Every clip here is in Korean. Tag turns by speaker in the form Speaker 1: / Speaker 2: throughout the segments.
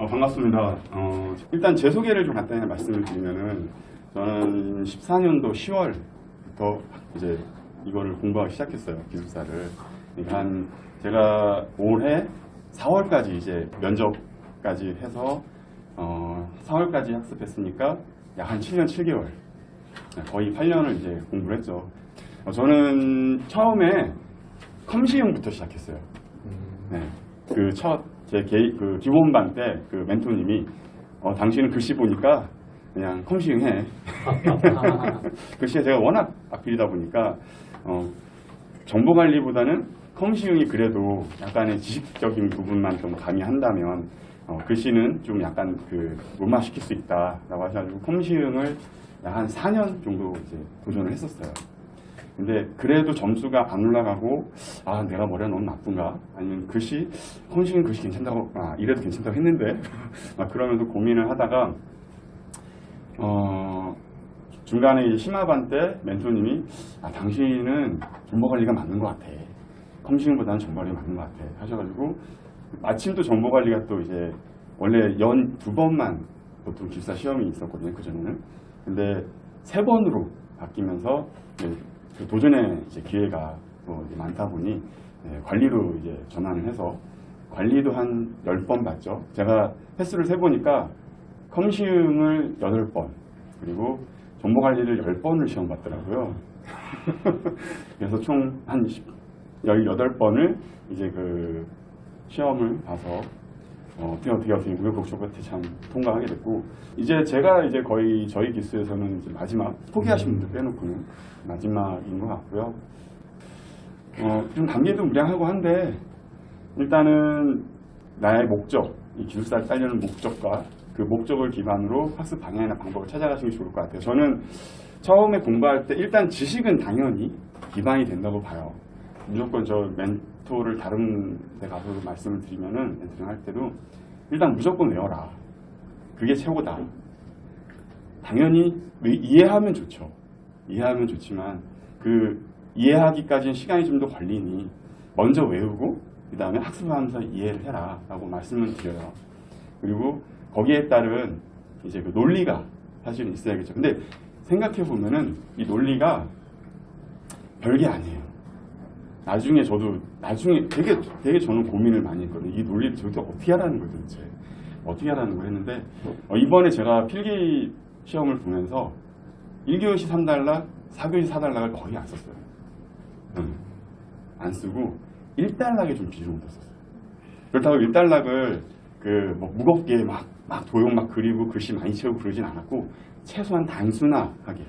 Speaker 1: 어, 반갑습니다. 어, 일단 제 소개를 좀 간단히 말씀을 드리면은 저는 14년도 10월부터 이제 이거를 공부하기 시작했어요. 기술사를. 그러니까 한 제가 올해 4월까지 이제 면접까지 해서 어, 4월까지 학습했으니까 약 한 7년 7개월. 거의 8년을 이제 공부를 했죠. 어, 저는 처음에 컴시용부터 시작했어요. 네. 그 첫, 제 개, 그 기본반 때 그 멘토님이, 어, 당신은 글씨 보니까 그냥 컴시용 해. 글씨가 제가 워낙 악필이다 보니까, 어, 정보 관리보다는 컴시용이 그래도 약간의 지식적인 부분만 좀 가미한다면, 어, 글씨는 좀 약간 그, 무마시킬 수 있다라고 하셔가지고, 컴시용을 약한 4년 정도 이제 도전을 했었어요. 근데 그래도 점수가 안 올라가고 아 내가 머리가 너무 나쁜가? 아니면 글씨 컴시는 글씨 괜찮다고 아 이래도 괜찮다고 했는데? 막 그러면서 고민을 하다가 어 중간에 이 심화반 때 멘토님이 아 당신은 정보 관리가 맞는 것 같아. 컴시보다는 정보 관리 맞는 것 같아. 하셔가지고 마침 또 정보 관리가 또 이제 원래 연 두 번만 보통 기숙사 시험이 있었거든요 그 전에는. 근데 세 번으로 바뀌면서 이제 그 도전의 기회가 또 이제 많다 보니 예, 관리로 이제 전환을 해서 관리도 한 10번 봤죠. 제가 횟수를 세보니까 컴시움을 8번 그리고 정보관리를 10번을 시험 봤더라고요. 그래서 총 한 18번을 이제 그 시험을 봐서 어, 어떻게 무역국쇼 끝에 참 통과하게 됐고 이제 제가 이제 거의 저희 기수에서는 이제 마지막 포기하신 분들 빼놓고는 마지막인 것 같고요. 어, 좀 단계도 무량하고 한데 일단은 나의 목적, 이 기술사를 따려는 목적과 그 목적을 기반으로 학습 방향이나 방법을 찾아가시는 게 좋을 것 같아요. 저는 처음에 공부할 때 일단 지식은 당연히 기반이 된다고 봐요. 무조건 저멘 토를 다른 데 가서 말씀을 드리면은 멘토링 할 때도 일단 무조건 외워라. 그게 최고다. 당연히 이해하면 좋죠. 이해하면 좋지만 그 이해하기까지는 시간이 좀 더 걸리니 먼저 외우고 그 다음에 학습하면서 이해를 해라 라고 말씀을 드려요. 그리고 거기에 따른 이제 그 논리가 사실은 있어야겠죠. 근데 생각해 보면은 이 논리가 별게 아니에요. 나중에 저도 나중에 되게 되게 저는 고민을 많이 했거든요. 이 논리를 도대체 어떻게 하라는 거예요, 도대체 어떻게 하라는 걸 했는데 어, 이번에 제가 필기 시험을 보면서 1교시 3달락, 4교시 4달락을 거의 안 썼어요. 응. 안 쓰고 1달락에 좀 비중을 더 썼어요. 그렇다고 1달락을 그뭐 무겁게 막, 막 도형 막 그리고 글씨 많이 채우고 그러진 않았고 최소한 단순화하게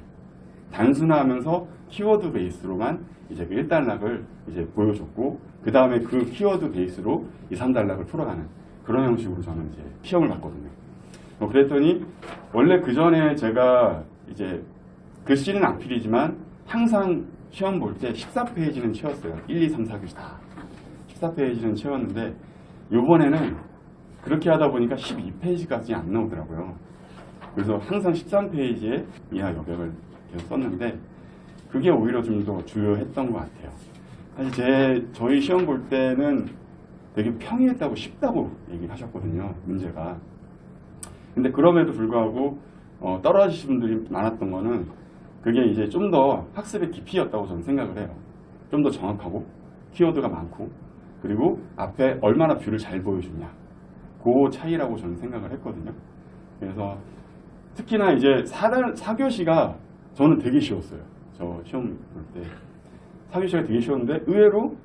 Speaker 1: 단순화하면서 키워드 베이스로만 이제 그 1달락을 이제 보여줬고 그 다음에 그 키워드 베이스로 이 3달락을 풀어가는 그런 형식으로 저는 이제 시험을 봤거든요. 어, 그랬더니 원래 그 전에 제가 이제 글씨는 악필이지만 항상 시험 볼 때 14페이지는 채웠어요. 1, 2, 3, 4교시 다. 14페이지는 채웠는데 요번에는 그렇게 하다 보니까 12페이지까지 안 나오더라고요. 그래서 항상 13페이지에 이하 여백을 썼는데 그게 오히려 좀 더 주요했던 것 같아요. 사실 제 저희 시험 볼 때는 되게 평이했다고 쉽다고 얘기를 하셨거든요. 문제가. 근데 그럼에도 불구하고 어, 떨어지신 분들이 많았던 거는 그게 이제 좀 더 학습의 깊이였다고 저는 생각을 해요. 좀 더 정확하고 키워드가 많고 그리고 앞에 얼마나 뷰를 잘 보여주냐 그 차이라고 저는 생각을 했거든요. 그래서 특히나 이제 4달, 4교시가 저는 되게 쉬웠어요. 저 시험 볼 때. 4교시가 되게 쉬웠는데 의외로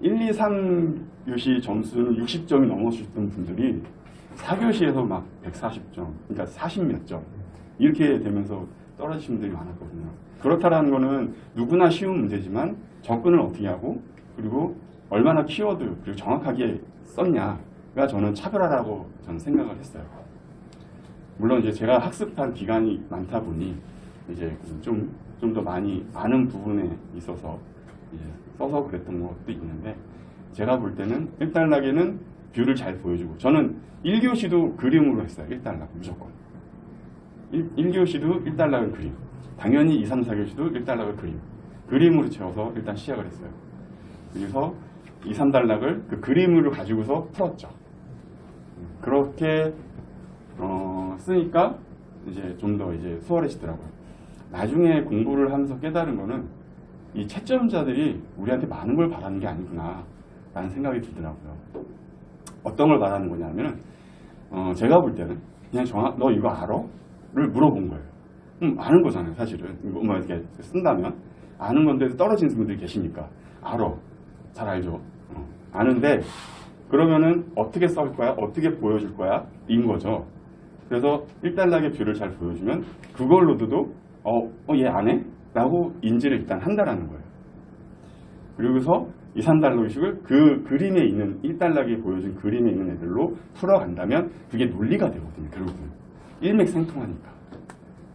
Speaker 1: 1, 2, 3교시 점수는 60점이 넘었던 분들이 4교시에서 막 140점, 그러니까 40몇 점. 이렇게 되면서 떨어지신 분들이 많았거든요. 그렇다라는 거는 누구나 쉬운 문제지만 접근을 어떻게 하고 그리고 얼마나 키워드 그리고 정확하게 썼냐가 저는 차별화라고 저는 생각을 했어요. 물론 이제 제가 학습한 기간이 많다 보니 이제 좀 좀 더 많이 아는 부분에 있어서 이제 써서 그랬던 것도 있는데 제가 볼 때는 1단락에는 뷰를 잘 보여주고 저는 1교시도 그림으로 했어요. 1단락 무조건. 1, 교시도 1달락을 그림. 당연히 2, 3, 4교시도 1달락을 그림. 그림으로 채워서 일단 시작을 했어요. 그래서 2, 3달락을 그 그림으로 가지고서 풀었죠. 그렇게 어, 쓰니까 이제 좀 더 이제 수월해지더라고요. 나중에 공부를 하면서 깨달은 거는 이 채점자들이 우리한테 많은 걸 바라는 게 아니구나 라는 생각이 들더라고요. 어떤 걸 바라는 거냐면은 어, 제가 볼 때는 그냥 정확 너 이거 알아? 를 물어본 거예요. 음, 아는 거잖아요, 사실은. 뭐 이렇게 쓴다면 아는 건데 떨어지는 분들이 계시니까 알아, 잘 알죠. 어, 아는데 그러면은 어떻게 썰 거야, 어떻게 보여줄 거야, 인 거죠. 그래서 1달러의 뷰를 잘 보여주면 그걸로도 어, 어, 얘 안 해? 라고 인지를 일단 한다라는 거예요. 그리고서 2, 3달러 의식을 그 그림에 있는 1달러에 보여준 그림에 있는 애들로 풀어간다면 그게 논리가 되거든요. 결국은 일맥상통하니까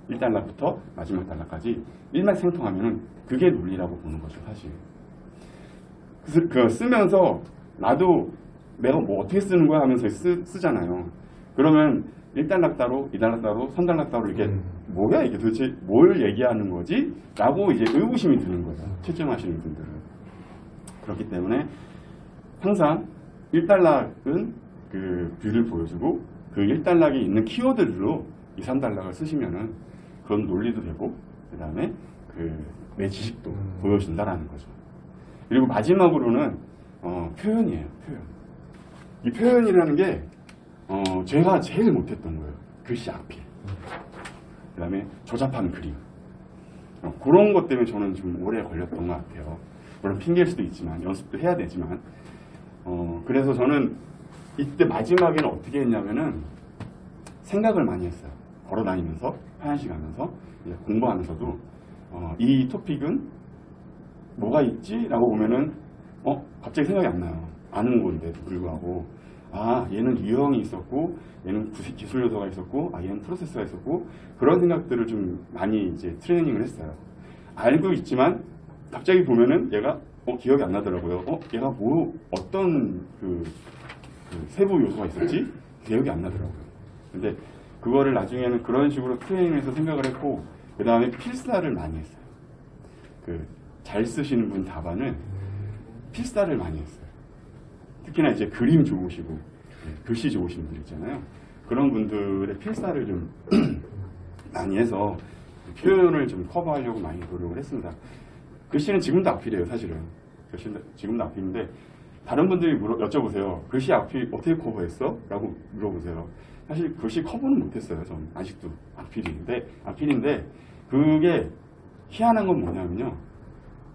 Speaker 1: 1달러부터 마지막 달러까지 일맥상통하면은 그게 논리라고 보는 거죠, 사실. 그, 그 쓰면서 나도 내가 뭐 어떻게 쓰는 거야 하면서 쓰, 쓰잖아요. 그러면 1달러 따로, 2달러 따로, 3달러 따로 이게
Speaker 2: 음.
Speaker 1: 뭐야 이게 도대체 뭘 얘기하는 거지? 라고 이제 의구심이 드는 거예요. 채점하시는 분들은. 그렇기 때문에 항상 1달러는 그 뷰를 보여주고 그 1달러에 있는 키워드들로 2, 3달러를 쓰시면은 그런 논리도 되고 그 다음에 그 내 지식도
Speaker 2: 음.
Speaker 1: 보여준다라는 거죠. 그리고 마지막으로는 어, 표현이에요. 표현. 이 표현이라는 게 어, 제가 제일 못했던 거예요. 글씨 악필. 그 다음에 조잡한 그림. 어, 그런 것 때문에 저는 좀 오래 걸렸던 것 같아요. 물론 핑계일 수도 있지만 연습도 해야 되지만 어, 그래서 저는 이때 마지막에는 어떻게 했냐면은 생각을 많이 했어요. 걸어 다니면서 화장실 가면서 공부하면서도 어, 이 토픽은 뭐가 있지? 라고 보면은 어 갑자기 생각이 안 나요. 아는 건데도 불구하고 아 얘는 유형이 있었고 얘는 구- 기술 요소가 있었고 아 얘는 프로세스가 있었고 그런 생각들을 좀 많이 이제 트레이닝을 했어요. 알고 있지만 갑자기 보면은 얘가 어 기억이 안 나더라고요. 어 얘가 뭐 어떤 그, 그 세부 요소가 있었지 기억이 안 나더라고요. 근데 그거를 나중에는 그런 식으로 트레이닝해서 생각을 했고 그 다음에 필사를 많이 했어요. 그 잘 쓰시는 분 답안을 필사를 많이 했어요. 특히나 이제 그림 좋으시고 네, 글씨 좋으신 분들 있잖아요. 그런 분들의 필사를 좀 많이 해서 표현을 좀 커버하려고 많이 노력을 했습니다. 글씨는 지금도 악필이에요, 사실은. 글씨는 지금도 악필인데 다른 분들이 물어, 여쭤보세요. 글씨 악필 어떻게 커버했어? 라고 물어보세요. 사실 글씨 커버는 못했어요. 전 아직도 악필인데 악필인데 그게 희한한 건 뭐냐면요.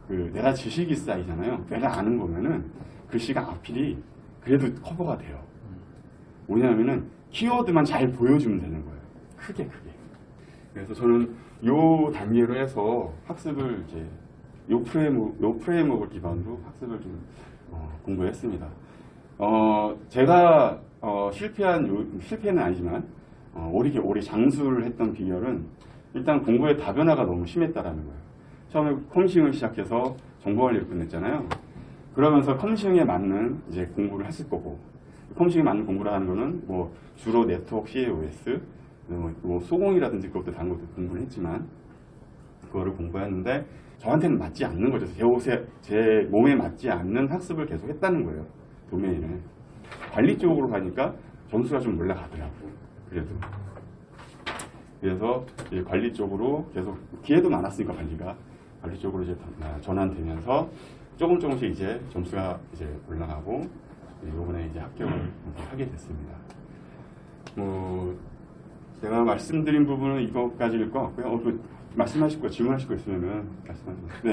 Speaker 1: 그 내가 지식이 쌓이잖아요. 내가 아는 거면은 글씨가 악필이 그래도 커버가 돼요. 뭐냐면은 키워드만 잘 보여주면 되는 거예요. 크게 크게. 그래서 저는 요 단계로 해서 학습을 이제 요 프레임워크, 요 프레임워크를 기반으로 학습을 좀 어, 공부했습니다. 어, 제가 어, 실패한 요, 실패는 아니지만 어, 오리 오리 장수를 했던 비결은 일단 공부의 다변화가 너무 심했다라는 거예요. 처음에 컴싱을 시작해서 정보관리를 끝냈잖아요. 그러면서 컴싱에 맞는 이제 공부를 했을 거고 컴싱에 맞는 공부를 하는 거는 뭐 주로 네트워크 CAOS 뭐, 뭐 소공이라든지 그것도 다른 것도 공부를 했지만 그거를 공부했는데 저한테는 맞지 않는 거죠. 제 옷에 제 몸에 맞지 않는 학습을 계속 했다는 거예요. 도메인을 관리 쪽으로 가니까 점수가 좀 올라가더라고요. 그래도 그래서 관리 쪽으로 계속 기회도 많았으니까 관리가 관리 쪽으로 이제 다- 전환되면서 조금 조금씩 이제 점수가 이제 올라가고 이번에 이제 합격을 하게 됐습니다. 뭐 제가 말씀드린 부분은 이것까지일 것 같고요. 어, 그 말씀하실 거 질문하실 거 있으면은 말씀하세요. 네.